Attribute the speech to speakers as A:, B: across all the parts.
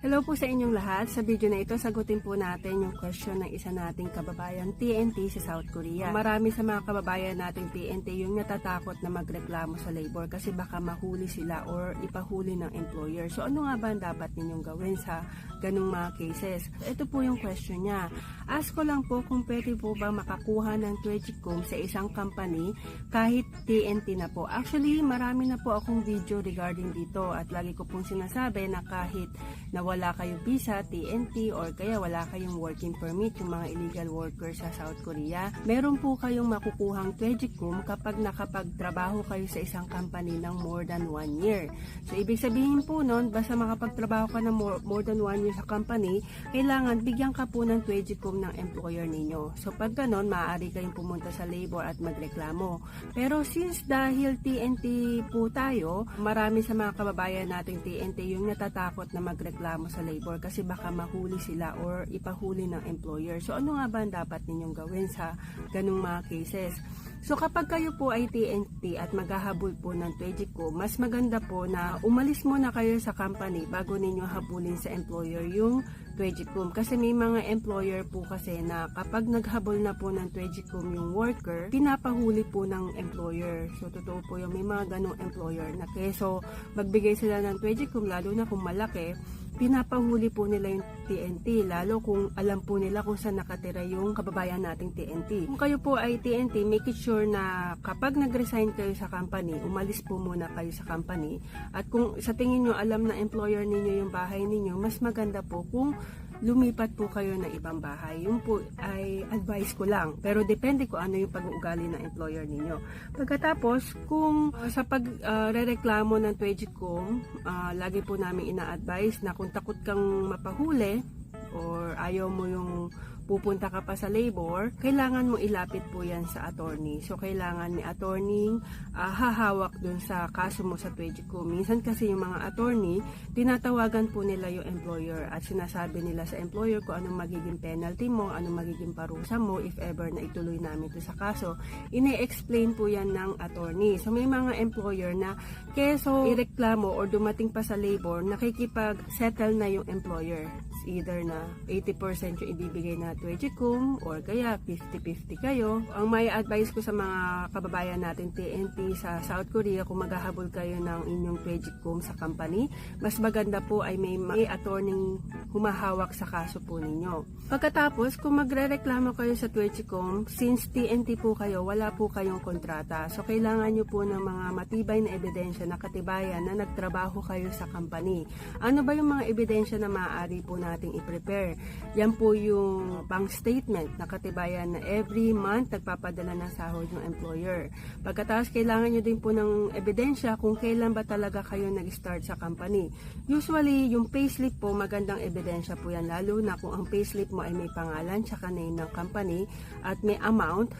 A: Hello po sa inyong lahat. Sa video na ito, sagutin po natin yung question ng isa nating kababayan TNT sa South Korea. Marami sa mga kababayan nating TNT yung natatakot na magreklamo sa labor kasi baka mahuli sila or ipahuli ng employer. So ano nga ba ang dapat ninyong gawin sa ganung mga cases? Ito po yung question niya. Ask ko lang po kung pwede po ba makakuha ng Twedgicom sa isang company kahit TNT na po. Actually, marami na po akong video regarding dito at lagi ko pong sinasabi na kahit na wala kayong visa, TNT, or kaya wala kayong working permit, yung mga illegal workers sa South Korea, meron po kayong makukuhang Twedgicom kapag nakapagtrabaho kayo sa isang company ng more than one year. So, ibig sabihin po nun, basta makapagtrabaho ka ng more, more than one year sa company, kailangan bigyan ka po ng Twedgicom ng employer ninyo. So, pag ganon, maaari kayong pumunta sa labor at magreklamo. Pero since dahil TNT po tayo, marami sa mga kababayan nating TNT yung natatakot na magreklamo sa labor kasi baka mahuli sila or ipahuli ng employer. So ano nga ba ang dapat ninyong gawin sa ganung mga cases? So kapag kayo po ay TNT at maghahabol po ng Twedgico, mas maganda po na umalis muna kayo sa company bago ninyo habulin sa employer yung Twedgicom. Kasi may mga employer po kasi na kapag naghabol na po ng Twedgicom yung worker, pinapahuli po ng employer. So totoo po yung may mga ganong employer na keso magbigay sila ng Twedgicom lalo na kung malaki, pinapahuli po nila yung TNT lalo kung alam po nila kung saan nakatira yung kababayan nating TNT. Kung kayo po ay TNT, make it sure na kapag nag-resign kayo sa company, umalis po muna kayo sa company at kung sa tingin nyo alam na employer ninyo yung bahay ninyo, mas maganda po kung lumipat po kayo ng ibang bahay. Yung po ay advice ko lang. Pero depende ko ano yung pag-uugali ng employer ninyo. Pagkatapos, kung uh, sa pag-rereklamo ng Twedgicom, uh, lagi po namin ina-advise na kung takot kang mapahuli or ayaw mo yung pupunta ka pa sa labor, kailangan mo ilapit po yan sa attorney. So, kailangan may attorney uh, hahawak dun sa kaso mo sa Twedgicom. Minsan kasi yung mga attorney, tinatawagan po nila yung employer at sinasabi nila sa employer kung anong magiging penalty mo, anong magiging parusa mo if ever na ituloy namin to sa kaso. Ine-explain po yan ng attorney. So, may mga employer na keso ireklamo or dumating pa sa labor, nakikipag-settle na yung employer. Either na 80% yung ibibigay na Twedgicom or kaya 50-50 kayo. Ang may advice ko sa mga kababayan natin TNT sa South Korea kung maghahabol kayo ng inyong Twedgicom sa company, mas maganda po ay may, may attorney humahawak sa kaso po ninyo. Pagkatapos, kung magre-reklamo kayo sa Twedgicom, since TNT po kayo, wala po kayong kontrata. So, kailangan nyo po ng mga matibay na ebidensya na katibayan na nagtrabaho kayo sa company. Ano ba yung mga ebidensya na maaari po nating i-prepare? Yan po yung bank statement na katibayan na every month nagpapadala ng sahod yung employer. Pagkatapos, kailangan nyo din po ng ebidensya kung kailan ba talaga kayo nag-start sa company. Usually, yung payslip po, magandang ebidensya po yan. Lalo na kung ang payslip mo ay may pangalan, tsaka name ng company, at may amount,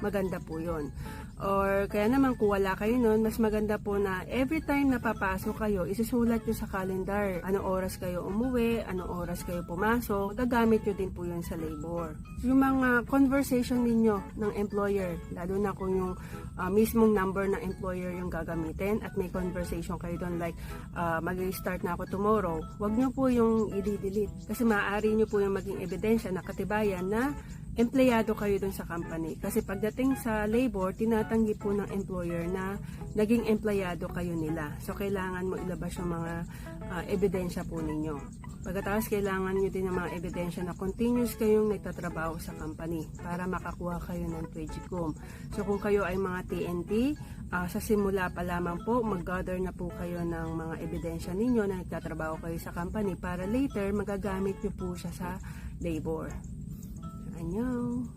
A: maganda po yon. Or kaya naman kung wala kayo nun, mas maganda po na every time na papasok kayo, isusulat nyo sa calendar anong oras kayo umuwi, anong oras kayo pumasok, gagamit nyo din po yun sa labor. Yung mga conversation ninyo ng employer, lalo na kung yung uh, mismong number ng employer yung gagamitin at may conversation kayo doon like uh, mag-start na ako tomorrow, wag nyo po yung i-delete kasi maaari nyo po yung maging ebidensya na katibayan na empleyado kayo dun sa company. Kasi pagdating sa labor, tinatanggi po ng employer na naging empleyado kayo nila. So, kailangan mo ilabas yung mga uh, ebidensya po ninyo. Pagkatapos, kailangan nyo din ng mga ebidensya na continuous kayong nagtatrabaho sa company para makakuha kayo ng Twedgicom. So, kung kayo ay mga TNT, uh, sa simula pa lamang po, mag-gather na po kayo ng mga ebidensya ninyo na nagtatrabaho kayo sa company para later magagamit nyo po siya sa labor. I know.